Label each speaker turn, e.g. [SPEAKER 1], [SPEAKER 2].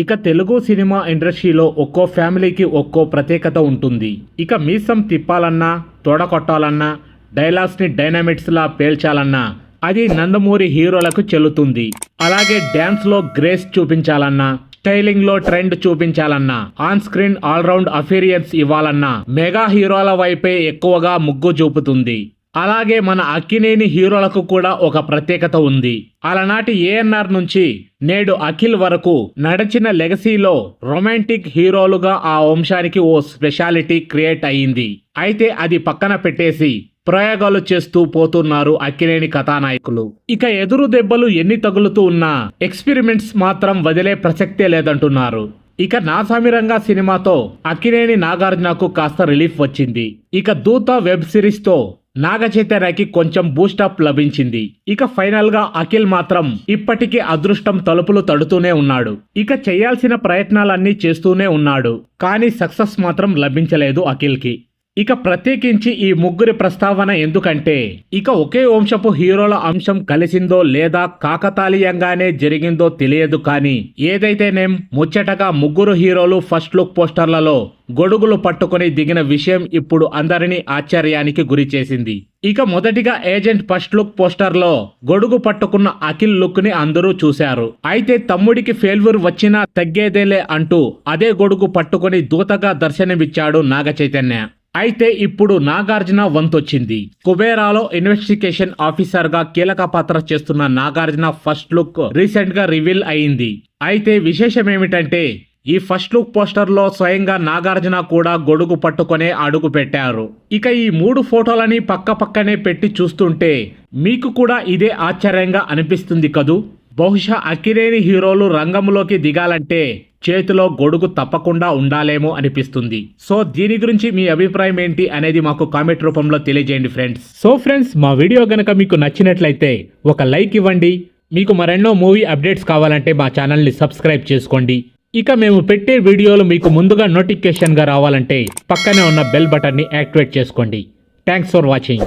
[SPEAKER 1] ఇక తెలుగు సినిమా ఇండస్ట్రీలో ఒక్కో ఫ్యామిలీకి ఒక్కో ప్రత్యేకత ఉంటుంది. ఇక మీసం తిప్పాలన్నా తోడ కొట్టాలన్నా డైలాగ్స్ని డైనమిట్స్లా పేల్చాలన్నా అది నందమూరి హీరోలకు చెల్లుతుంది. అలాగే డ్యాన్స్లో గ్రేస్ చూపించాలన్నా స్టైలింగ్లో trend చూపించాలన్నా on screen all round appearance ఇవ్వాలన్నా మెగా హీరోల వైపే ఎక్కువగా ముగ్గు చూపుతుంది. అలాగే మన అక్కినేని హీరోలకు కూడా ఒక ప్రత్యేకత ఉంది. అలనాటి ఏఎన్ఆర్ నుంచి నేడు అఖిల్ వరకు నడిచిన లెగసీలో రొమాంటిక్ హీరోలుగా ఆ వంశానికి ఓ స్పెషాలిటీ క్రియేట్ అయ్యింది. అయితే అది పక్కన పెట్టేసి ప్రయోగాలు చేస్తూ పోతున్నారు అక్కినేని కథానాయకులు. ఇక ఎదురు దెబ్బలు ఎన్ని తగులుతూ ఉన్నా ఎక్స్పెరిమెంట్స్ మాత్రం వదిలే ప్రసక్తే లేదంటున్నారు. ఇక నాసామిరంగా సినిమాతో అక్కినేని నాగార్జునకు కాస్త రిలీఫ్ వచ్చింది. ఇక దూత వెబ్ సిరీస్తో నాగ చైతన్యకి కొంచెం బూస్టప్ లభించింది. ఇక ఫైనల్గా అఖిల్ మాత్రం ఇప్పటికీ అదృష్టం తలుపులు తడుతూనే ఉన్నాడు. ఇక చేయాల్సిన ప్రయత్నాలన్నీ చేస్తూనే ఉన్నాడు. కానీ సక్సెస్ మాత్రం లభించలేదు అఖిల్కి ఇక ప్రత్యేకించి ఈ ముగ్గురి ప్రస్తావన ఎందుకంటే ఇక ఒకే వంశపు హీరోల అంశం కలిసిందో లేదా కాకతాళీయంగానే జరిగిందో తెలియదు కానీ ఏదైతేనేం ముచ్చటగా ముగ్గురు హీరోలు ఫస్ట్ లుక్ పోస్టర్లలో గొడుగులు పట్టుకొని దిగిన విషయం ఇప్పుడు అందరినీ ఆశ్చర్యానికి గురి చేసింది. ఇక మొదటిగా ఏజెంట్ ఫస్ట్ లుక్ పోస్టర్లో గొడుగు పట్టుకున్న అఖిల్ లుక్ని అందరూ చూశారు. అయితే తమ్ముడికి ఫెయిల్యూర్ వచ్చినా తగ్గేదేలే అంటూ అదే గొడుగు పట్టుకుని దూతగా దర్శనమిచ్చాడు నాగ చైతన్య అయితే ఇప్పుడు నాగార్జున వంతొచ్చింది. కుబేరాలో ఇన్వెస్టిగేషన్ ఆఫీసర్గా కీలక పాత్ర చేస్తున్న నాగార్జున ఫస్ట్ లుక్ రీసెంట్గా రివీల్ అయింది. అయితే విశేషం ఏమిటంటే ఈ ఫస్ట్ లుక్ పోస్టర్లో స్వయంగా నాగార్జున కూడా గొడుగు పట్టుకునే అడుగు పెట్టారు. ఇక ఈ మూడు ఫోటోలని పక్క పక్కనే పెట్టి చూస్తుంటే మీకు కూడా ఇదే ఆశ్చర్యంగా అనిపిస్తుంది కదూ? బహుశా అక్కినేని హీరోలు రంగంలోకి దిగాలంటే చేతిలో గొడుగు తప్పకుండా ఉండాలేమో అనిపిస్తుంది. సో దీని గురించి మీ అభిప్రాయం ఏంటి అనేది మాకు కామెంట్ రూపంలో తెలియజేయండి ఫ్రెండ్స్. సో ఫ్రెండ్స్ మా వీడియో గనక మీకు నచ్చినట్లయితే ఒక లైక్ ఇవ్వండి. మీకు మరెన్నో మూవీ అప్డేట్స్ కావాలంటే మా ఛానల్ని సబ్స్క్రైబ్ చేసుకోండి. ఇక మేము పెట్టే వీడియోలు మీకు ముందుగా నోటిఫికేషన్గా రావాలంటే పక్కనే ఉన్న బెల్ బటన్ని యాక్టివేట్ చేసుకోండి. Thanks for watching.